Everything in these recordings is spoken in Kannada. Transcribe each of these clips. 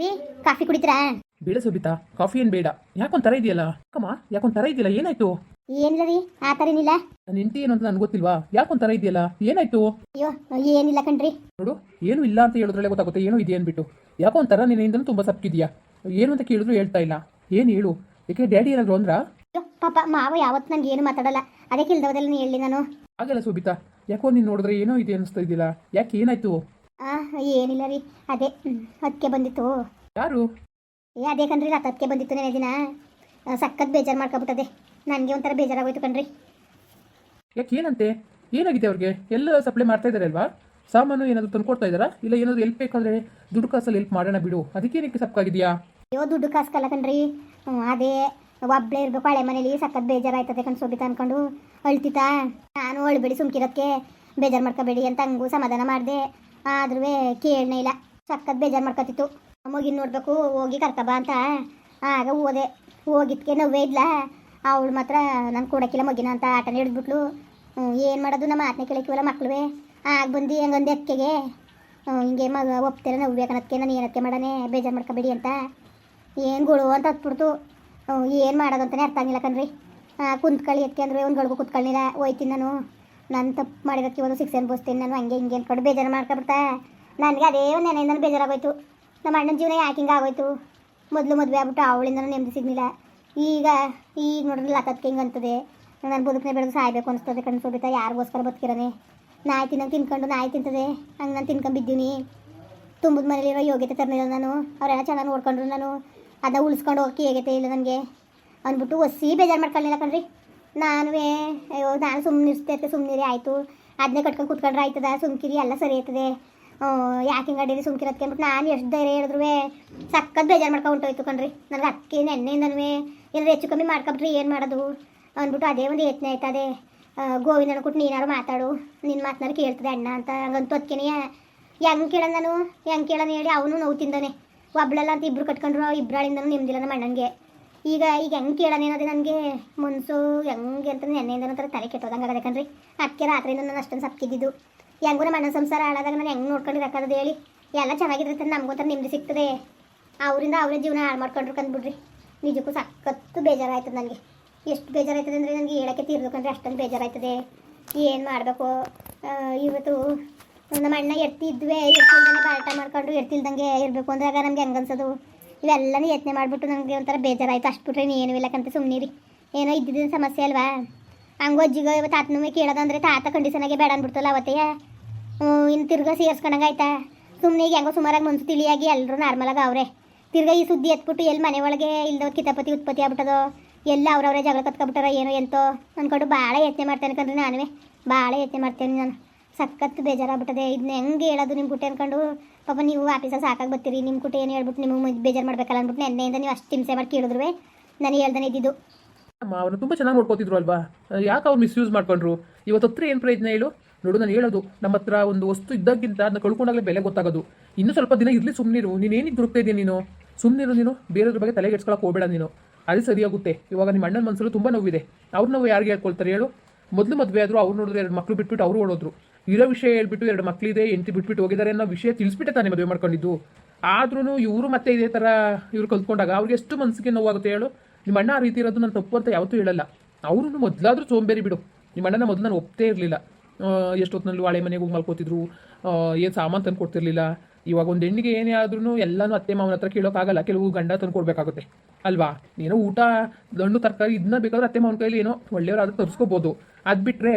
ರೀ ಕಾಫಿ ಕುಡಿತೀರಾ? ಬೇಡ ಸೋಬಿತಾ ಕಾಫಿ ಏನ್ ಬೇಡ. ಯಾಕೊಂಥರ ಇದೆಯಲ್ಲ? ಅಕ್ಕಮ್ಮ ತರ ಇದೆಯಲ್ಲ? ಏನಾಯ್ತು? ಏನಿಲ್ಲ ರೀ ಆ ಥರ ಏನಿಲ್ಲ. ನನ್ನ ಹೆಂಡತಿ ಏನು ಅಂತ ನನ್ಗೆ ಗೊತ್ತಿಲ್ವಾ? ತರ ಇದೆಯಲ್ಲ? ಏನಾಯ್ತು? ಅಯ್ಯೋ ಏನಿಲ್ಲ ಕಣ್ರಿ. ನೋಡು ಏನು ಇಲ್ಲ ಅಂತ ಹೇಳಿದ್ರಲ್ಲೇ ಗೊತ್ತಾಗುತ್ತೆ ಏನೋ ಇದೆ ಅಂದ್ಬಿಟ್ಟು. ಯಾಕೋ ಒಂಥರ ನಿನ್ನಿಂದ ತುಂಬಾ ಸಪ್ಕಿದ್ಯಾ ಏನು ಅಂತ ಕೇಳಿದ್ರು ಹೇಳ್ತಾ ಇಲ್ಲ. ಏನು ಹೇಳು? ಯಾಕೆ ಡ್ಯಾಡಿ ಏನಾದ್ರು ಅಂದ್ರ? ಅಯ್ಯೋ ಪಾಪ ಮಾವ ಯಾವತ್ತು ನನಗೆ ಏನು ಮಾತಾಡಲ್ಲ. ಅದಕ್ಕೆ ಇಲ್ದವದೆಲ್ಲ ಹೇಳಿ ನಾನು. ಆಗಲ್ಲ ಸುಬಿತಾ ಯಾಕೋ ನೀನು ನೋಡಿದ್ರೆ ಏನೋ ಇದೆ ಅನಿಸ್ತಾ ಯಾಕೆ ಏನಾಯ್ತು? ಆ ಏನಿಲ್ಲ ರೀ. ಅದೇ ಅದಕ್ಕೆ ಬಂದಿತ್ತು. ಯಾರು? ಏ ಅದೇ ಕಣ್ರಿ ರಥಕ್ಕೆ ಬಂದಿತ್ತು ನೆನೆ ದಿನ. ಸಖತ್ ಬೇಜಾರು ಮಾಡ್ಕೊಬಿಟ್ಟದೆ. ನನಗೆ ಒಂಥರ ಬೇಜಾರಾಗೋಯ್ತು ಕಣ್ರಿ. ಯಾಕೆ ಏನಂತೆ? ಏನಾಗಿದೆ ಅವ್ರಿಗೆ? ಎಲ್ಲ ಸಪ್ಲೈ ಮಾಡ್ತಾ ಇದ್ದಾರೆ ಅಲ್ವಾ? ಸಾಮಾನು ಏನಾದರೂ ತಂದ್ಕೊಡ್ತಾ ಇದ್ದಾರಾ ಇಲ್ಲ ಏನಾದರೂ ಎಲ್ಪ್ ಬೇಕಾದ್ರೆ ದುಡ್ಡು ಕಾಸಲ್ಲಿ ಎಲ್ಪ್ ಮಾಡೋಣ ಬಿಡು. ಅದಕ್ಕೇನಕ್ಕೆ ಸಪ್ಕಾಗಿದೆಯಾ ಅಯ್ಯೋ ದುಡ್ಡು ಕಾಸ್ಕಲ್ಲ ಕಣ್ರಿ. ಅದೇ ಒಬ್ಳೆ ಇರ್ಬೇಕು ಹಳೆ ಮನೇಲಿ ಸಖತ್ ಬೇಜಾರಾಯ್ತದೆ ಕಣ್ ಸೋಬಿತ ಅನ್ಕೊಂಡು. ಅಳ್ತಿತಾ? ನಾನು ಅಳ್ಬೇಡಿ ಸುಮ್ಕಿರೋಕ್ಕೆ ಬೇಜಾರು ಮಾಡ್ಕೋಬೇಡಿ ಅಂತ ಹಂಗೂ ಸಮಾಧಾನ ಮಾಡಿದೆ. ಆದ್ರೂ ಕೇಳನೇ ಇಲ್ಲ. ಸಖತ್ ಬೇಜಾರು ಮಾಡ್ಕೊತಿತ್ತು. ಮಗಿನ ನೋಡಬೇಕು, ಹೋಗಿ ಕರ್ಕಬಾ ಅಂತ. ಆಗ ಹೋದೆ. ಹೋಗಿದ್ಕೆ ನೋವೇ ಇಲ್ಲ. ಅವಳು ಮಾತ್ರ ನಾನು ಕೊಡಕ್ಕಿಲ್ಲ ಮಗಿನ ಅಂತ ಆಟನೇ ಹಿಡಿದ್ಬಿಟ್ಲು. ಏನು ಮಾಡೋದು ನಮ್ಮ ಆತನೇ ಕೇಳಕ್ಕಿವಲ್ಲ ಮಕ್ಳುವೆ? ಆಗ ಬಂದು ಹೆಂಗೊಂದು ಅಕ್ಕೆಗೆ. ಹಿಂಗೆ ಮಗ ಒಪ್ತೀರ ನೋವು ಬೇಕನ್ನೋದಕ್ಕೆ ನಾನು ಏನಕ್ಕೆ ಮಾಡೋಣ? ಬೇಜಾರು ಮಾಡ್ಕೊಬೇಡಿ ಅಂತ. ಏನು ಗುಳು ಅಂತ ಹತ್ಬಿಡ್ತು ಏನು ಮಾಡೋದು ಅಂತಲೇ ಅರ್ಥ ಆಗಿಲ್ಲ ಕಣ್ರಿ. ಕುಂತ್ಕೊಳ್ಳಿ ಎತ್ಕೆ ಅಂದರೆ ಒಂದು ಗಳಿಗೂ ಕುತ್ಕೊಳ್ಳಿಲ್ಲ ಹೋಯ್ತೀನಿ ನಾನು. ನಾನು ತಪ್ಪು ಮಾಡಿದಕ್ಕೆ ಒಂದು ಶಿಕ್ಷೆ ಬೋಸ್ತೀನಿ. ನಾನು ಹಂಗೆ ಹಿಂಗೆ ಅಂದ್ಕೊಂಡು ಬೇಜಾರು ಮಾಡ್ಕೊಬಿಡ್ತಾ. ನನಗೆ ಅದೇ ಒಂದು ನೆನೆಯಿಂದ ಬೇಜಾರಾಗೋಯ್ತು. ನಮ್ಮ ಅಣ್ಣನ ಜೀವನ ಯಾಕೆ ಹಿಂಗೆ ಆಗೋಯ್ತು? ಮೊದಲು ಮದುವೆ ಆಗ್ಬಿಟ್ಟು ಅವಳಿಂದ ನೆಮ್ಮದಿ ಸಿಗಲಿಲ್ಲ. ಈಗ ಈಗ ನೋಡಿದ್ರೆ ಲತ್ತಕ್ಕೆ ಹಿಂಗೆ ಅಂತದೆ ನಾನು ಬದುಕನೇ ಬೆಳೆದು ಸಾಯ್ಬೇಕು ಅನಿಸ್ತದೆ ಕಣ್ಣು ಸೋಬಿತಾ. ಯಾರಿಗೋಸ್ಕರ ಬದುಕಿರೋನೆ? ನಾಯಿ ತಿನ್ನಂಗೆ ತಿನ್ಕೊಂಡು ನಾಯಿ ತಿಂತದೆ. ಹಂಗೆ ನಾನು ತಿನ್ಕೊಂಬಿದ್ದೀನಿ ತುಂಬದ ಮನೇಲಿರೋ ಯೋಗ್ಯತೆ ತರಲಿಲ್ಲ ನಾನು. ಅವರೆಲ್ಲ ಚೆನ್ನಾಗಿ ನೋಡ್ಕೊಂಡ್ರು ನಾನು. ಅದನ್ನ ಉಳಿಸ್ಕೊಂಡು ಹೋಗಕ್ಕೆ ಯೋಗ್ಯತೆ ಇಲ್ಲ ನನಗೆ? ಅಂದ್ಬಿಟ್ಟು ಒಸಿ ಬೇಜಾರು ಮಾಡ್ಕೊಳ್ಳಿಲ್ಲ ಕಣ್ರಿ. ನಾನು ಅಯ್ಯೋ, ನಾನು ಸುಮ್ಮನೆ ಇರ್ತೈತೆ ಸುಮ್ಮನಿರಿ ಆಯಿತು. ಅದನ್ನೇ ಕಟ್ಕೊಂಡು ಕುತ್ಕೊಂಡ್ರೆ ಆಯ್ತದ, ಸುಮ್ಕಿರಿ, ಎಲ್ಲ ಸರಿ ಆಯ್ತದೆ. ಯಾಕೆ ಹಿಂಗೆ ಅಡೀರಿ ಸುಮ್ಕಿರೋದಕ್ಕೆ ಅಂದ್ಬಿಟ್ಟು ನಾನು ಎಷ್ಟು ಧೈರ್ಯ ಹೇಳಿದ್ರು ಸಕ್ಕತ್ ಬೇಜಾರು ಮಾಡ್ಕೊಂಡು ಹೊಂಟೋಯ್ತು ಕಣ್ರಿ. ನನಗೆ ಅದಕ್ಕೆ ನೆನ್ನೆಯಿಂದನೂ ಏನಾದ್ರು ಹೆಚ್ಚು ಕಮ್ಮಿ ಮಾಡ್ಕೊಬಿಟ್ರಿ ಏನು ಮಾಡೋದು ಅಂದ್ಬಿಟ್ಟು ಅದೇ ಒಂದು ಯತ್ನ ಆಯ್ತದೆ ಗೋವಿಂದನ ಕೊಟ್ಟು ನೀನಾರು ಮಾತಾಡು ನಿನ್ನ ಮಾತನಾರು ಕೇಳ್ತದೆ ಅಣ್ಣ ಅಂತ ಹಂಗಂತೂ ಅದಕ್ಕೇನೆ ಹೆಂಗೆ ಕೇಳೋಣ ನಾನು? ಹೆಂಗೆ ಕೇಳೋಣ ಹೇಳಿ, ಅವನು ನೋವು ತಿಂದಾನೆ ಒಬ್ಳೆಲ್ಲ ಅಂತ ಇಬ್ರು ಕಟ್ಕೊಂಡ್ರು ಇಬ್ಬರಾಳಿಂದನೂ ನಿಮ್ದಿಲ್ಲ ನಮ್ಮ ಅಣ್ಣಂಗೆ ಈಗ ಈಗ ಹೆಂಗೆ ಕೇಳೋಣ ನನಗೆ? ಮುನ್ಸು ಹೆಂಗೆ ಅಂತ ನೆನ್ನೆಯಿಂದ ಒಂಥರ ತಲೆ ಕೆಟ್ಟೋದಂಗೆ ಆಗದೆ ಕಣ್ರಿ. ಅದಕ್ಕೆ ರಾತ್ರಿಯಿಂದ ನಾನು ಅಷ್ಟೊಂದು ಸಪ್ಕಿದ್ದಿದ್ದು ಹೆಂಗೂ ನಮ್ಮ ಅಣ್ಣ ಸಂಸಾರ ಹಾಳಾದಾಗ ನಾನು ಹೆಂಗೆ ನೋಡ್ಕೊಂಡಿರಕ್ಕದ ಹೇಳಿ. ಎಲ್ಲ ಚೆನ್ನಾಗಿರುತ್ತೆ ನಮಗೊಂಥರ ನಿಮ್ಮದು ಸಿಗ್ತದೆ. ಅವರಿಂದ ಅವರೇ ಜೀವನ ಹಾಳು ಮಾಡ್ಕೊಂಡ್ರು ಕಂದ್ಬಿಡ್ರಿ ನಿಜಕ್ಕೂ ಸಖತ್ತು ಬೇಜಾರಾಯ್ತದೆ ನನಗೆ. ಎಷ್ಟು ಬೇಜಾರಾಯ್ತದೆ ಅಂದರೆ ನನಗೆ ಹೇಳೋಕ್ಕೆ ತೀರ್ಬೇಕಂದ್ರೆ ಅಷ್ಟೊಂದು ಬೇಜಾರಾಯ್ತದೆ. ಏನು ಮಾಡಬೇಕು? ಇವತ್ತು ನಮ್ಮ ಅಣ್ಣ ಎಡ್ತಿದ್ವಿ ಎಡ್ತಿಲ್ದಂಗೆ ಪಾಠ ಮಾಡ್ಕೊಂಡು ಎಡ್ತಿಲ್ದಂಗೆ ಇರಬೇಕು ಆಗ ನಮ್ಗೆ ಹೆಂಗೆ ಅನ್ಸೋದು? ಇವೆಲ್ಲನೂ ಯತ್ನೆ ಮಾಡಿಬಿಟ್ಟು ನನಗೆ ಒಂಥರ ಬೇಜಾರಾಯ್ತು. ಅಷ್ಟು ಬಿಟ್ರೆ ಏನು ಇಲ್ಲಕ್ಕಂತ ಸುಮ್ಮನಿರಿ ಏನೋ ಇದ್ದಿದ್ದಿನ ಸಮಸ್ಯೆ ಅಲ್ವಾ? ಹಂಗೆ ಅಜ್ಜಿಗೆ ಇವತ್ತು ತಾತನೂ ಕೇಳೋದಂದ್ರೆ ತಾತ ಕಂಡೀಷನಾಗೆ ಬೇಡ ಅಂದ್ಬಿಡ್ತಲ್ಲ ಅವತ್ತೇ. ಇನ್ನು ತಿರ್ಗಾ ಸೇರ್ಸ್ಕೊಂಡಂಗೆ ಆಯ್ತಾ? ಸುಮ್ಮನೆ ಈಗ ಹೆಂಗೋ ಸುಮಾರಾಗಿ ಮನ್ಸು ತಿಳಿಯಾಗಿ ಎಲ್ಲರೂ ನಾರ್ಮಲಾಗಿ ಅವರೇ. ತಿರ್ಗಾ ಈ ಸುದ್ದಿ ಎತ್ಬಿಟ್ಟು ಎಲ್ಲಿ ಮನೆ ಒಳಗೆ ಇಲ್ದವ್ರು ಕಿತಾಪತಿ ಉತ್ಪತ್ತಿ ಆಗ್ಬಿಟ್ಟದೋ, ಎಲ್ಲ ಅವ್ರವ್ರೇ ಜಗಳ ಕತ್ಕೊಬಿಟ್ಟಾರ ಏನೋ ಎಂತೋ ಅಂದ್ಕೊಂಡು ಭಾಳ ಯತ್ನೆ ಮಾಡ್ತೇನೆ ಕಣ್ರಿ ನಾನುವೇ. ಭಾಳ ಯತ್ನೆ ಮಾಡ್ತೇನೆ ನಾನು. ಸಖತ್ತು ಬೇಜಾರಾಗ್ಬಿಟ್ಟದೆ. ಇದನ್ನ ಹೆಂಗೆ ಹೇಳೋದು ನಿಮ್ಮ ಗುಟ್ಟೆ ಅನ್ಕೊಂಡು? ಪಾಪ ನೀವು ಆಫೀಸಲ್ಲಿ ಸಾಕಾಗಿ ಬರ್ತೀರಿ ನಿಮ್ಮ ಕುಟೆ ಏನು ಹೇಳ್ಬಿಟ್ಟು ನಿಮಗೆ ಬೇಜಾರು ಮಾಡ್ಬೇಕಲ್ಲ ಅಂದ್ಬಿಟ್ಟು ನೆನ್ನೆಯಿಂದ ನೀವು ಅಷ್ಟು ಹಿಂಸೆ ಮಾಡಿ ಕೇಳಿದ್ರು ನಾನು ಹೇಳ್ದಾನೆ ಇದ್ದಿದ್ದು. ಅಮ್ಮ, ಅವ್ರನ್ನ ತುಂಬ ಚೆನ್ನಾಗಿ ನೋಡ್ಕೋತಿದ್ರು ಅಲ್ವಾ? ಯಾಕೆ ಅವ್ರು ಮಿಸ್ಯೂಸ್ ಮಾಡ್ಕೊಂಡ್ರು? ಇವತ್ತು ಹತ್ರ ಏನು ಪ್ರಯತ್ನ ಹೇಳು? ನೋಡು, ನಾನು ಹೇಳೋದು, ನಮ್ಮ ಹತ್ರ ಒಂದು ವಸ್ತು ಇದ್ದಕ್ಕಿಂತ ಅದನ್ನ ಕಳ್ಕೊಂಡಾಗಲೇ ಬೆಲೆ ಗೊತ್ತಾಗೋದು. ಇನ್ನೂ ಸ್ವಲ್ಪ ದಿನ ಇರಲಿ ಸುಮ್ಮನಿರು ನೀನು ಏನಿಗೆ ದುರುಕ್ತಾ ಇದೆಯಾ ನೀನು? ಸುಮ್ಮನಿರು ನೀನು. ಬೇರೆಯವ್ರ ಬಗ್ಗೆ ತಲೆ ಎಡ್ಸ್ಕೊಳಕ್ಕೆ ಹೋಗಬೇಡ ನೀನು. ಅದು ಸರಿಯಾಗುತ್ತೆ. ಇವಾಗ ನಿಮ್ಮ ಅಣ್ಣನ ಮನಸ್ಸಲ್ಲೂ ತುಂಬ ನೋವಿದೆ. ಅವ್ರು ನೋವು ಯಾರಿಗೆ ಹೇಳ್ಕೊಳ್ತಾರೆ ಹೇಳು? ಮೊದಲು ಮದುವೆ ಆದರೂ ಅವ್ರು ನೋಡಿದ್ರೆ ಎರಡು ಮಕ್ಕಳು ಬಿಟ್ಬಿಟ್ಟು ಅವರು ಓಡೋದ್ರು. ಇರೋ ವಿಷಯ ಹೇಳ್ಬಿಟ್ಟು ಎರಡು ಮಕ್ಕಳಿದೆ ಎಂಟಿ ಬಿಟ್ಬಿಟ್ಟು ಹೋಗಿದ್ದಾರೆ ಅನ್ನೋ ವಿಷಯ ತಿಳಿಸ್ಬಿಟ್ಟೆ ತಾನೇ ಮದುವೆ ಮಾಡ್ಕೊಂಡಿದ್ದು. ಆದ್ರೂ ಇವರು ಮತ್ತೆ ಇದೇ ಥರ ಇವ್ರು ಕಲ್ತ್ಕೊಂಡಾಗ ಅವ್ರಿಗೆ ಎಷ್ಟು ಮನಸ್ಸಿಗೆ ನೋವಾಗುತ್ತೆ ಹೇಳು? ನಿಮ್ಮ ಅಣ್ಣ ಆ ರೀತಿ ಇರೋದು ನಾನು ತಪ್ಪು ಅಂತ ಯಾವತ್ತೂ ಹೇಳಲ್ಲ. ಅವ್ರೂ ಮೊದಲಾದ್ರೂ ಸೋಂಬೇರಿ ಬಿಡು. ನಿಮ್ಮ ಅಣ್ಣನ ಮೊದಲು ನಾನು ಒಪ್ತೇ ಇರಲಿಲ್ಲ. ಎಷ್ಟೊತ್ತಿನಲ್ಲೂ ಹಳೆ ಮನೆಗೆ ಹೋಗಿ ಮಲ್ಕೋತಿದ್ರು ಏನು ಸಾಮಾನು ತಂದು ಕೊಡ್ತಿರ್ಲಿಲ್ಲ. ಇವಾಗ ಒಂದು ಹೆಣ್ಣಿಗೆ ಏನೇ ಆದ್ರೂ ಎಲ್ಲನೂ ಅತ್ತೆ ಮಾವನ ಹತ್ರ ಕೇಳೋಕ್ಕಾಗಲ್ಲ ಕೆಲವು ಗಂಡ ತಂದು ಕೊಡಬೇಕಾಗುತ್ತೆ. ಅಲ್ವಾ? ಏನೋ ಊಟ ಹಣ್ಣು ತರಕಾರಿ ಇದನ್ನ ಬೇಕಾದ್ರೆ ಅತ್ತೆ ಮಾವನ ಕೈಲಿ ಏನೋ ಒಳ್ಳೆಯವ್ರಾದ್ರೂ ತರಿಸ್ಕೋಬೋದು. ಅದು ಬಿಟ್ಟರೆ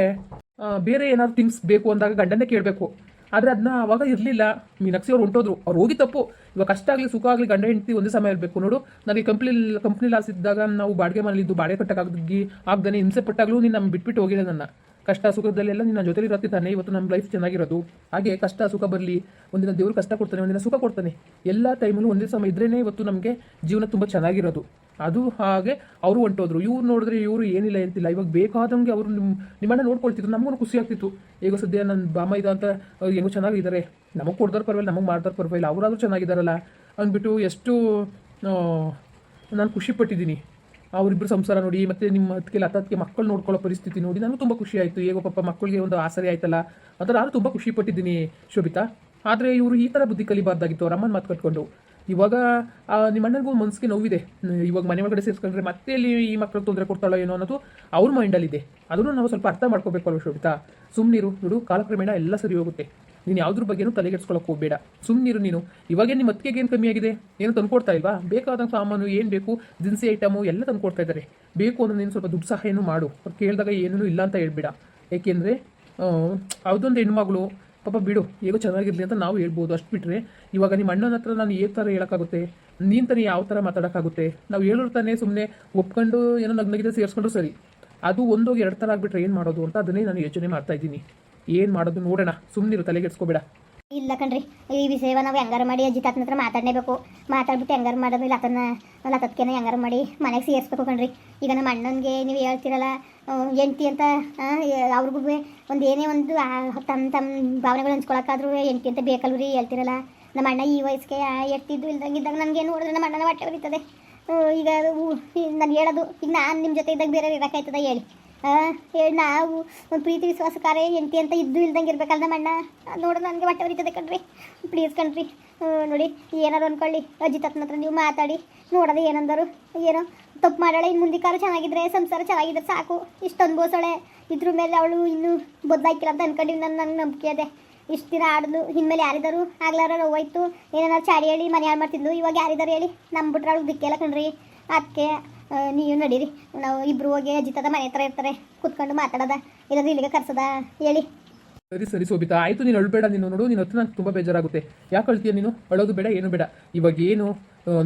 ಬೇರೆ ಏನಾದ್ರು ಥಿಂಗ್ಸ್ ಬೇಕು ಅಂದಾಗ ಗಂಡನೇ ಕೇಳಬೇಕು. ಆದರೆ ಅದನ್ನ ಅವಾಗ ಇರಲಿಲ್ಲ. ಮೀನಾಕ್ಷಿ ಅವ್ರು ಹೊಂಟೋದ್ರು. ಅವ್ರು ಹೋಗಿ ತಪ್ಪು. ಇವಾಗ ಕಷ್ಟ ಆಗಲಿ ಸುಖ ಆಗಲಿ ಗಂಡ ಹೆಂಡತಿ ಒಂದೇ ಸಮಯ ಇರಬೇಕು. ನೋಡು ನನಗೆ ಕಂಪ್ನಿ ಕಂಪ್ನಿ ಲಾಸ್ ಇದ್ದಾಗ ನಾವು ಬಾಡಿಗೆ ಮನೇಲಿದ್ದು ಬಾಡಿಗೆ ಕಟ್ಟಕ್ಕಾಗಿ ಆಗ್ದಾನೆ ಹಿಂಸೆ ಪಟ್ಟಾಗಲೂ ನೀನು ನಮ್ಮ ಬಿಟ್ಬಿಟ್ಟು ಹೋಗಿಲ್ಲ ನನ್ನ. ಕಷ್ಟ ಸುಖದಲ್ಲೆಲ್ಲ ನಿನ್ನ ಜೊತೆಲಿ ಇರತ್ತಿದ್ದಾನೆ ಇವತ್ತು ನಮ್ಮ ಲೈಫ್ ಚೆನ್ನಾಗಿರೋದು. ಹಾಗೆ ಕಷ್ಟ ಸುಖ ಬರಲಿ, ಒಂದಿನ ದೇವರು ಕಷ್ಟ ಕೊಡ್ತಾನೆ, ಒಂದಿನ ಸುಖ ಕೊಡ್ತಾನೆ. ಎಲ್ಲ ಟೈಮಲ್ಲೂ ಒಂದೇ ಸಮಯ ಇದ್ರೇ ಇವತ್ತು ನಮಗೆ ಜೀವನ ತುಂಬ ಚೆನ್ನಾಗಿರೋದು. ಅದು ಹಾಗೆ ಅವರು ಹೊಂಟೋದ್ರು. ಇವ್ರು ನೋಡಿದ್ರೆ ಇವರು ಏನಿಲ್ಲ ಅಂತಿಲ್ಲ ಇವಾಗ ಬೇಕಾದಂಗೆ ಅವರು ನಿಮ್ಮ ನಿಮ್ಮನ್ನ ನೋಡ್ಕೊಳ್ತಿದ್ರು ನಮಗೂ ಖುಷಿ ಆಗ್ತಿತ್ತು. ಈಗ ಸದ್ಯ ನನ್ನ ಬಾಮ ಇದ ಅಂತ, ಅವ್ರು ಹೆಂಗೋ ಚೆನ್ನಾಗಿದ್ದಾರೆ. ನಮಗೆ ಕೊಡ್ದಾರ ಪರವಾಗಿಲ್ಲ, ನಮಗೆ ಮಾಡ್ದಾರ ಪರವಾಗಿಲ್ಲ. ಅವರಾದ್ರೂ ಚೆನ್ನಾಗಿದ್ದಾರಲ್ಲ ಅಂದ್ಬಿಟ್ಟು ಎಷ್ಟು ನಾನು ಖುಷಿ ಪಟ್ಟಿದ್ದೀನಿ. ಅವರಿಬ್ಬರು ಸಂಸಾರ ನೋಡಿ, ಮತ್ತೆ ನಿಮ್ಮ ಅದಕ್ಕೆ ಲತತ್ಗೆ ಮಕ್ಕಳು ನೋಡ್ಕೊಳ್ಳೋ ಪರಿಸ್ಥಿತಿ ನೋಡಿ ನನಗೂ ತುಂಬ ಖುಷಿ ಆಯಿತು. ಹೇಗೋ ಪಾಪ ಮಕ್ಕಳಿಗೆ ಒಂದು ಆಸರೆ ಆಯ್ತಲ್ಲ. ಆ ನಾನು ತುಂಬ ಖುಷಿ ಪಟ್ಟಿದ್ದೀನಿ ಶೋಭಿತಾ. ಆದರೆ ಇವರು ಈ ಥರ ಬುದ್ಧಿ ಕಲಿಬಾರ್ದಾಗಿತ್ತು. ಅವ್ರ ಅಮ್ಮನ ಮಾತು ಕಟ್ಕೊಂಡು. ಇವಾಗ ನಿಮ್ಮ ಅಣ್ಣನಿಗೂ ಮನಸ್ಸಿಗೆ ನೋವಿದೆ. ಇವಾಗ ಮನೆ ಒಳಗಡೆ ಸೇರಿಸ್ಕೊಂಡ್ರೆ ಮತ್ತೆ ಇಲ್ಲಿ ಈ ಮಕ್ಕಳು ತೊಂದರೆ ಕೊಡ್ತಾಳೋ ಏನೋ ಅನ್ನೋದು ಅವ್ರ ಮೈಂಡಲ್ಲಿದೆ ಅದನ್ನು ನಾವು ಸ್ವಲ್ಪ ಅರ್ಥ ಮಾಡ್ಕೋಬೇಕು ಅಲ್ವಾ ಶೋಭಿತಾ? ಸುಮ್ಮನಿರು ನೋಡು ಕಾಲಕ್ರಮೇಣ ಎಲ್ಲ ಸರಿ ಹೋಗುತ್ತೆ. ನೀನು ಯಾವ್ದ್ರ ಬಗ್ಗೆನೂ ತಲೆಗೆಡ್ಸ್ಕೊಳಕ್ಕೆ ಹೋಗಬೇಡ. ಸುಮ್ಮನಿರು ನೀನು. ಇವಾಗ ನಿಮ್ಮ ಅತ್ತಿಗೆಗೆ ಏನು ಕಮ್ಮಿ ಆಗಿದೆ? ಏನು ತಂದ್ಕೊಡ್ತಾ ಇಲ್ವಾ? ಬೇಕಾದಂಥ ಸಾಮಾನು, ಏನು ಬೇಕು? ದಿನಸಿ ಐಟಮು ಎಲ್ಲ ತಂದ್ಕೊಡ್ತಾ ಇದ್ದಾರೆ ಬೇಕು ಅಂದ್ರೆ ನೀನು ಸ್ವಲ್ಪ ದುಡ್ಡು ಸಹಾಯನೂ ಮಾಡು. ಅವ್ರು ಕೇಳಿದಾಗ ಏನೂ ಇಲ್ಲ ಅಂತ ಹೇಳ್ಬೇಡ. ಏಕೆಂದರೆ ಅದೊಂದು ಹೆಣ್ಮಗಳು, ಪಾಪ ಬಿಡು, ಹೇಗೋ ಚೆನ್ನಾಗಿರ್ಲಿ ಅಂತ ನಾವು ಹೇಳ್ಬೋದು. ಅಷ್ಟು ಬಿಟ್ಟರೆ ಇವಾಗ ನಿಮ್ಮ ಅಣ್ಣನ ಹತ್ರ ನಾನು ಏ ಥರ ಹೇಳೋಕ್ಕಾಗುತ್ತೆ. ನೀನು ತಾನೇ ಯಾವ ಥರ ಮಾತಾಡೋಕ್ಕಾಗುತ್ತೆ? ನಾವು ಹೇಳೋರು ತಾನೇ ಸುಮ್ಮನೆ ಒಪ್ಕೊಂಡು ಏನೋ ನಗ್ನಗಿದೆ ಸೇರಿಸ್ಕೊಂಡ್ರು ಸರಿ. ಅದು ಒಂದೋಗಿ ಎರಡು ಥರ ಆಗಿಬಿಟ್ರೆ ಏನು ಮಾಡೋದು ಅಂತ ಅದನ್ನೇ ನಾನು ಯೋಚನೆ ಮಾಡ್ತಾ ಇದ್ದೀನಿ. ಏನು ಮಾಡೋದು ನೋಡೋಣ. ಸುಮ್ಮನಿರು ತಲೆಗೆಡ್ಸ್ಕೊಬೇಡ ಇಲ್ಲ ಕಣ್ರಿ, ಈ ವಿಷಯವ ನಾವು ಹೆಂಗಾರು ಮಾಡಿ ಅಜ್ಜಿ ತಾತನ ಹತ್ರ ಮಾತಾಡಲೇಬೇಕು. ಮಾತಾಡ್ಬಿಟ್ಟು ಹೆಂಗಾರು ಮಾಡೋದು, ಇಲ್ಲ ಅತನ ಲತತ್ಕೇನ ಹೆಂಗಾರು ಮಾಡಿ ಮನೆಗೆ ಸೇರಿಸ್ಬೇಕು ಕಣ್ರಿ. ಈಗ ನಮ್ಮ ಅಣ್ಣನಿಗೆ ನೀವು ಹೇಳ್ತಿರಲ್ಲ ಎಂಟಿ ಅಂತ ಅವ್ರಿಗೂ ಒಂದು ಏನೇ ಒಂದು ತಮ್ಮ ತಮ್ಮ ಭಾವನೆಗಳು ಹಂಚ್ಕೊಳಕ್ಕಾದ್ರೂ ಎಂಟಿ ಅಂತ ಬೇಕಲ್ವ ರೀ ಹೇಳ್ತಿರಲ್ಲ. ನಮ್ಮ ಅಣ್ಣ ಈ ವಯಸ್ಸಿಗೆ ಎಟ್ಟಿದ್ದು ಇಲ್ದಂಗಿದ್ದಾಗ ನನಗೆ ನೋಡಿದ್ರೆ ನಮ್ಮ ಅಣ್ಣನ ಹೊಟ್ಟೆ ಬರೀತದೆ ಈಗ ನಾನು ಹೇಳೋದು, ಈಗ ನಾನು ನಿಮ್ಮ ಜೊತೆ ಇದ್ದಾಗ ಬೇರೆ ಇರೋಕ್ಕಾಯ್ತದ ಹೇಳಿ. ಹೇಳಿ, ನಾವು ಒಂದು ಪ್ರೀತಿ ವಿಶ್ವಾಸ ಕಾರ್ಯ ಎಂಟಿ ಅಂತ ಇದ್ದು ಇಲ್ದಂಗೆ ಇರ್ಬೇಕಲ್ಲ ನಮ್ಮ ಅಣ್ಣ ಅದ್ ನನಗೆ ಹೊಟ್ಟೆ ಹೊರಿತದೆ ಕಣ್ರಿ. ಪ್ಲೀಸ್ ಕಣ್ರಿ. ನೋಡಿ, ಏನಾರು ಅಂದ್ಕೊಳ್ಳಿ ಅಜ್ಜಿ ತತ್ನ ಹತ್ರ ನೀವು ಮಾತಾಡಿ. ನೋಡೋದು ಏನಂದರು. ಏನೋ ತಪ್ಪು ಮಾಡೋಳೆ ಇನ್ನು ಮುಂದೆ ಕಾಲ ಚೆನ್ನಾಗಿದ್ರೆ, ಸಂಸಾರ ಚೆನ್ನಾಗಿದ್ರೆ ಸಾಕು. ಇಷ್ಟು ಅನುಭವಿಸೋಳೆ. ಇದ್ರ ಮೇಲೆ ಅವಳು ಇನ್ನೂ ಬದಲಾಯ್ಕಿಲ್ಲ ಅಂತ ಅನ್ಕೊಂಡಿವಿ ನನ್ನ ನನಗೆ ನಂಬಿಕೆ ಇದೆ. ಇಷ್ಟು ದಿನ ಆಡಿದ್ಲು ಇನ್ಮೇಲೆ ಯಾರಿದ್ದಾರು ಆಗ್ಲಾರ ಹೋಯ್ತು ಏನಾರು ಚಾಡಿ ಹೇಳಿ, ಮನೆ ಹಾಳು ಮಾಡ್ತಿದ್ಲು. ಇವಾಗ ಯಾರಿದ್ದಾರೆ ಹೇಳಿ? ನಂಬಿಟ್ರೆ ಅವಳು ದಿಕ್ಕೆಲ್ಲ ಕಣ್ರಿ. ಅದಕ್ಕೆ ನೀವು ನಡೀರಿ. ನಾವು ಇಬ್ರು ಹೋಗಿ ಅಜಿತದ ಮನೆ ಹತ್ರ ಇರ್ತಾರೆ. ಕುತ್ಕೊಂಡು ಮಾತಾಡೋದ. ಇಲ್ಲದ ಇಲ್ಲಿಗೆ ಕರ್ಸದ ಹೇಳಿ. ಸರಿ ಸರಿ ಸೋಬಿತಾ. ಆಯ್ತು, ನೀನು ಅಳ್ಬೇಡ ನೀನು. ನೋಡು, ನೀನು ಹತ್ರ ನಂಗೆ ತುಂಬಾ ಬೇಜಾರಾಗುತ್ತೆ. ಯಾಕೆ ಅಳ್ತೀಯ ನೀನು? ಅಳೋದು ಬೇಡ, ಏನು ಬೇಡ. ಇವಾಗ ಏನು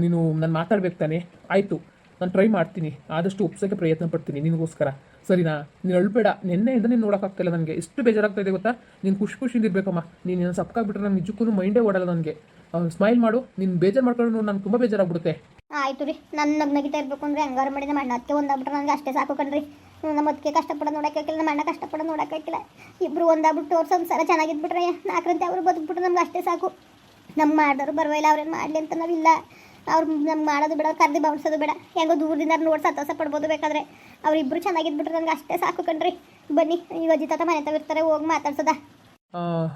ನೀನು ನಾನು ಮಾತಾಡ್ಬೇಕು ತಾನೆ. ಆಯಿತು. ನಾನು ಟ್ರೈ ಮಾಡ್ತೀನಿ. ಆದಷ್ಟು ಒಪ್ಸೋಕ್ಕೆ ಪ್ರಯತ್ನ ಪಡ್ತೀನಿ ನಿನಗೋಸ್ಕರ. ಸರಿನಾ? ನೀನು ಅಳ್ಬೇಡ ನಿನ್ನೆಯಿಂದ ನೀನು ನೋಡೋಕ್ಕಾಗ್ತಿಲ್ಲ ನನಗೆ. ಎಷ್ಟು ಬೇಜಾರಾಗ್ತಾ ಇದೆ ಗೊತ್ತಾ? ನೀನು ಖುಷಿ ಖುಷಿಯಿಂದ ಇರಬೇಕಮ್ಮ ನೀನು ಸಪ್ಕಾಗ್ಬಿಟ್ರೆ ನಾನು ನಿಜಕ್ಕೂ ಮೈಂಡೇ ಓಡಲ್ಲ ನನಗೆ. ಸ್ಮೈಲ್ ಮಾಡು. ನೀನು ಬೇಜಾರು ಮಾಡ್ಕೊಂಡು ನಂಗೆ ತುಂಬ ಬೇಜಾರಾಗ್ಬಿಡುತ್ತೆ. ಆಯ್ತು ರೀ. ನನ್ನ ನಗ್ ನಗಿತಾ ಇರಬೇಕು ಅಂದ್ರೆ ಹಂಗಾರು ಮಾಡಿ ನಮ್ಮ ಅದಕ್ಕೆ ಒಂದಾಗ್ಬಿಟ್ರೆ ನನಗೆ ಅಷ್ಟೇ ಸಾಕು ಕಣ್ರಿ. ನಮ್ಮ ಅದಕ್ಕೆ ಕಷ್ಟಪಡೋದು ನೋಡೋಕ್ಕಾಗಿಲ್ಲ ನಮ್ಮ ಅಣ್ಣ ಕಷ್ಟಪಡೋದು ನೋಡೋಕ್ಕಾಗಿಲ್ಲ ಇಬ್ಬರು ಒಂದಾಗ್ಬಿಟ್ಟು ಅವ್ರ ಸಂಸಾರ ಚೆನ್ನಾಗಿದ್ಬಿಟ್ರೆ ನಾಲ್ಕರಂತೆ ಅವರು ಬದುಕ್ಬಿಟ್ರೆ ನಮ್ಗೆ ಅಷ್ಟೇ ಸಾಕು. ನಮ್ಮ ಮಾಡಿದವರು ಬರವಿಲ್ಲ ಅವ್ರೇನು ಮಾಡಲಿ ಅಂತ ನಾವಿಲ್ಲ. ಅವ್ರು ನಮ್ಗೆ ಮಾಡೋದು ಬೇಡ ಕರ್ದು ಬೌನ್ಸೋದು ಬೇಡ. ಹೆಂಗೋ ದೂರದಿಂದ ನೋಡಿ ಸಂತೋಷ ಪಡ್ಬೋದು ಬೇಕಾದ್ರೆ. ಅವ್ರಿಬ್ರು ಚೆನ್ನಾಗಿದ್ಬಿಟ್ರೆ ನನಗೆ ಅಷ್ಟೇ ಸಾಕು ಕಣ್ರಿ. ಬನ್ನಿ ಈಗ ಅಜ್ಜಿ ತಾತ ಮನೆ ತವಿರ್ತಾರೆ ಹೋಗಿ ಮಾತಾಡ್ಸೋದ.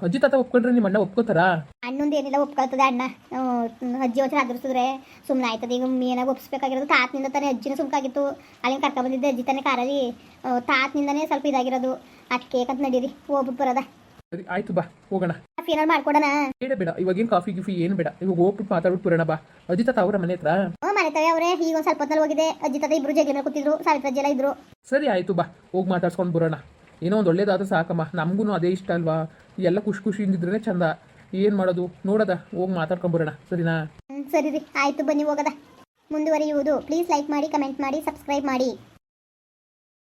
ಅಜ್ಜಿ ತಾತ ಒಪ್ಕೊಂಡ್ರೆ ನಿಮ್ಮ ಅಣ್ಣ ಒಪ್ಕೋತಾರಾ? ಅಣ್ಣಂದು ಏನಿಲ್ಲ ಒಪ್ಕೊಳ್ತದೆ ಅಣ್ಣ. ಅಜ್ಜಿ ಒಂಚೂರು ಅದ್ರಸಿದ್ರೆ ಸುಮ್ಮನೆ ಆಯ್ತದೆ. ಈಗ ಏನಾಗ ಒಪ್ಸ್ಬೇಕಾಗಿರೋದು ತಾತನಿಂದ ತಾನೇ ಅಜ್ಜಿನ ಸುಮ್ಕಾಗಿತ್ತು. ಅಲ್ಲಿ ಕರ್ಕೊಂಡ್ ಬಂದಿದ್ದೆ ಅಜ್ಜಿ ತಾನೇ ಕಾರಲ್ಲಿ. ತಾತನಿಂದನೇ ಸ್ವಲ್ಪ ಇದಾಗಿರೋದು. ಅದಕ್ಕೆ ಅಂತ ನಡೀರಿ ಹೋಗ್ಬಿಟ್ಟು ಬರೋದ. ಸರಿ ಆಯ್ತು ಬಾ ಹೋಗೋಣ. ಏನಾದ್ರು ಮಾಡ್ಕೊಡೋಣ. ಬೇಡ ಬೇಡ. ಇವಾಗೇನು ಕಾಫಿ ಗಿಫಿ ಏನು ಬೇಡ. ಇವಾಗ ಹೋಗ್ಬಿಟ್ಟು ಮಾತಾಡ್ಬಿಟ್ಟು ಬರೋಣ ಬಾ. ಅಜಿತ ತಾವ್ರ ಅವರ ಮನೆ ಹತ್ರ? ಹ್ಞೂ ಮನೆ ತಾಯಿ ಅವರೇ. ಈಗ ಒಂದು ಸ್ವಲ್ಪ ಹೊತ್ತಲ್ಲಿ ಹೋಗಿದೆ. ಅಜ್ಜಿ ತಾತ ಇಬ್ರು ಮೇಲೆ ಕೂತಿದ್ರು. ಸಾವಿತ್ರ ಜಲ ಎಲ್ಲ ಇದ್ರು. ಸರಿ ಆಯ್ತು ಬಾ. ಹೋಗಿ ಮಾತಾಡ್ಸ್ಕೊಂಡು ಬರೋಣ. ಏನೋ ಒಂದು ಒಳ್ಳೇದಾದ್ರೆ ಸಾಕಮ್ಮ. ನಮಗೂ ಅದೇ ಇಷ್ಟ ಅಲ್ವಾ? ಎಲ್ಲ ಖುಷಿ ಖುಷಿಯಿಂದಿದ್ರೆ ಚಂದ. ಏನ್ ಮಾಡೋದು? ನೋಡದ? ಹೋಗಿ ಮಾತಾಡ್ಕೊಂಡು ಬರೋಣ. ಸರಿನಾ? ಸರಿ ರೀ. ಆಯ್ತು ಬನ್ನಿ ಹೋಗದ? ಮುಂದುವರಿಯುವುದು. ಪ್ಲೀಸ್ ಲೈಕ್ ಮಾಡಿ ಕಮೆಂಟ್ ಮಾಡಿ ಸಬ್ಸ್ಕ್ರೈಬ್ ಮಾಡಿ.